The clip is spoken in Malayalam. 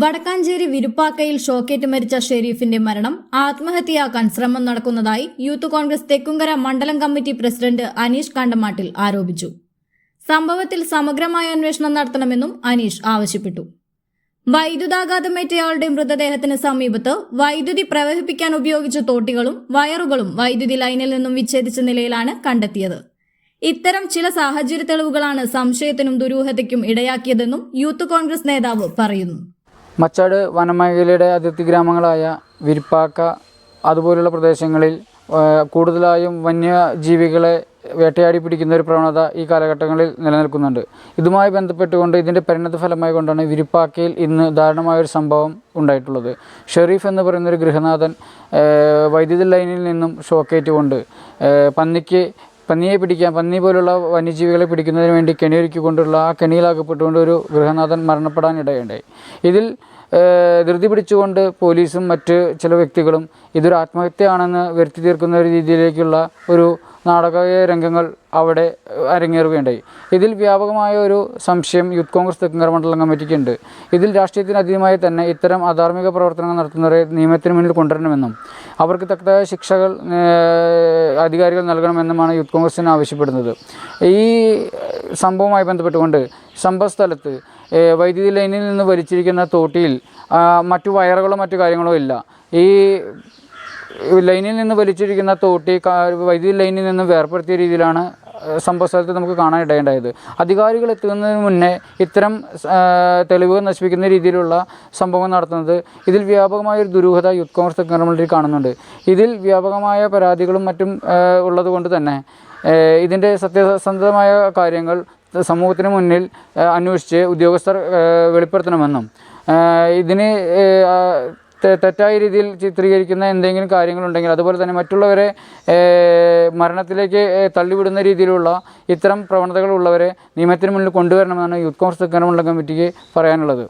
വടക്കാഞ്ചേരി വിരുപ്പാക്കയിൽ ഷോക്കേറ്റ് മരിച്ച ഷെരീഫിന്റെ മരണം ആത്മഹത്യയാക്കാൻ ശ്രമം നടക്കുന്നതായി യൂത്ത് കോൺഗ്രസ് തെക്കുംകര മണ്ഡലം കമ്മിറ്റി പ്രസിഡന്റ് അനീഷ് കണ്ടമാട്ടിൽ ആരോപിച്ചു. സംഭവത്തിൽ സമഗ്രമായ അന്വേഷണം നടത്തണമെന്നും അനീഷ് ആവശ്യപ്പെട്ടു. വൈദ്യുതാഘാതമേറ്റയാളുടെ മൃതദേഹത്തിന് സമീപത്ത് വൈദ്യുതി പ്രവഹിപ്പിക്കാൻ ഉപയോഗിച്ച തോട്ടികളും വയറുകളും വൈദ്യുതി ലൈനിൽ നിന്നും വിച്ഛേദിച്ച നിലയിലാണ് കണ്ടെത്തിയത്. ഇത്തരം ചില സാഹചര്യ തെളിവുകളാണ് സംശയത്തിനും ദുരൂഹതയ്ക്കും ഇടയാക്കിയതെന്നും യൂത്ത് കോൺഗ്രസ് നേതാവ് പറയുന്നു. മച്ചാട് വനമേഖലയുടെ അതിർത്തി ഗ്രാമങ്ങളായ വിരിപ്പാക്ക അതുപോലുള്ള പ്രദേശങ്ങളിൽ കൂടുതലായും വന്യജീവികളെ വേട്ടയാടി പിടിക്കുന്ന ഒരു പ്രവണത ഈ കാലഘട്ടങ്ങളിൽ നിലനിൽക്കുന്നുണ്ട്. ഇതുമായി ബന്ധപ്പെട്ടുകൊണ്ട് ഇതിന്റെ പരിണത ഫലമായി കൊണ്ടാണ് വിരിപ്പാക്കയിൽ ഇന്ന് ദാരുണമായൊരു സംഭവം ഉണ്ടായിട്ടുള്ളത്. ഷെറീഫ് എന്ന് പറയുന്ന ഒരു ഗൃഹനാഥൻ വൈദ്യുതി ലൈനിൽ നിന്നും ഷോക്കേറ്റുകൊണ്ട് കൊണ്ട് പന്നിക്ക് പന്നിയെ പിടിക്കാൻ പന്നി പോലുള്ള വന്യജീവികളെ പിടിക്കുന്നതിന് വേണ്ടി കെണിയൊരുക്കിക്കൊണ്ടുള്ള ആ കെണിയിലാക്കപ്പെട്ടുകൊണ്ട് ഒരു ഗൃഹനാഥൻ മരണപ്പെടാൻ ഇടയുണ്ടായി ഇതിൽ ധൃതി പിടിച്ചുകൊണ്ട് പോലീസും മറ്റ് ചില വ്യക്തികളും ഇതൊരു ആത്മഹത്യയാണെന്ന് വരുത്തി തീർക്കുന്ന ഒരു രീതിയിലേക്കുള്ള ഒരു നാടകീയ രംഗങ്ങൾ അവിടെ അരങ്ങേറുകയുണ്ടായി. ഇതിൽ വ്യാപകമായ ഒരു സംശയം യൂത്ത് കോൺഗ്രസ് തെക്കുംകര മണ്ഡലം കമ്മിറ്റിക്കുണ്ട്. ഇതിൽ രാഷ്ട്രീയത്തിന് അതീതമായി തന്നെ ഇത്തരം അധാർമിക പ്രവർത്തനങ്ങൾ നടത്തുന്നവരെ നിയമത്തിന് മുന്നിൽ കൊണ്ടുവരണമെന്നും അവർക്ക് തക്കതായ ശിക്ഷകൾ അധികാരികൾ നൽകണമെന്നുമാണ് യൂത്ത് കോൺഗ്രസിന് ആവശ്യപ്പെടുന്നത്. ഈ സംഭവവുമായി ബന്ധപ്പെട്ടുകൊണ്ട് സംഭവ സ്ഥലത്ത് ഏഹ്, വൈദ്യുതി ലൈനിൽ നിന്ന് വലിച്ചിരിക്കുന്ന തോട്ടിയിൽ മറ്റു വയറുകളോ മറ്റു കാര്യങ്ങളോ ഇല്ല. ഈ ലൈനിൽ നിന്ന് വലിച്ചിരിക്കുന്ന തോട്ടി വൈദ്യുതി ലൈനിൽ നിന്ന് വേർപ്പെടുത്തിയ രീതിയിലാണ് സംഭവ സ്ഥലത്ത് നമുക്ക് കാണാൻ ഇടയുണ്ടായത്. അധികാരികൾ എത്തുന്നതിന് മുന്നേ ഇത്തരം തെളിവുകൾ നശിപ്പിക്കുന്ന രീതിയിലുള്ള സംഭവം നടത്തുന്നത് ഇതിൽ വ്യാപകമായ ഒരു ദുരൂഹത യൂത്ത് കോൺഗ്രസ് ഗവൺമെന്റിൽ കാണുന്നുണ്ട്. ഇതിൽ വ്യാപകമായ പരാതികളും മറ്റും ഉള്ളതുകൊണ്ട് തന്നെ ഇതിന്റെ സത്യസന്ധമായ കാര്യങ്ങൾ സമൂഹത്തിന് മുന്നിൽ അന്വേഷിച്ച് ഉദ്യോഗസ്ഥർ വെളിപ്പെടുത്തണമെന്നും ഇതിന് തെറ്റായ രീതിയിൽ ചിത്രീകരിക്കുന്ന എന്തെങ്കിലും കാര്യങ്ങളുണ്ടെങ്കിൽ അതുപോലെ തന്നെ മറ്റുള്ളവരെ മരണത്തിലേക്ക് തള്ളിവിടുന്ന രീതിയിലുള്ള ഇത്തരം പ്രവണതകളുള്ളവരെ നിയമത്തിന് മുന്നിൽ കൊണ്ടുവരണമെന്നാണ് യൂത്ത് കോൺഗ്രസ് കമ്മിറ്റിക്ക് പറയാനുള്ളത്.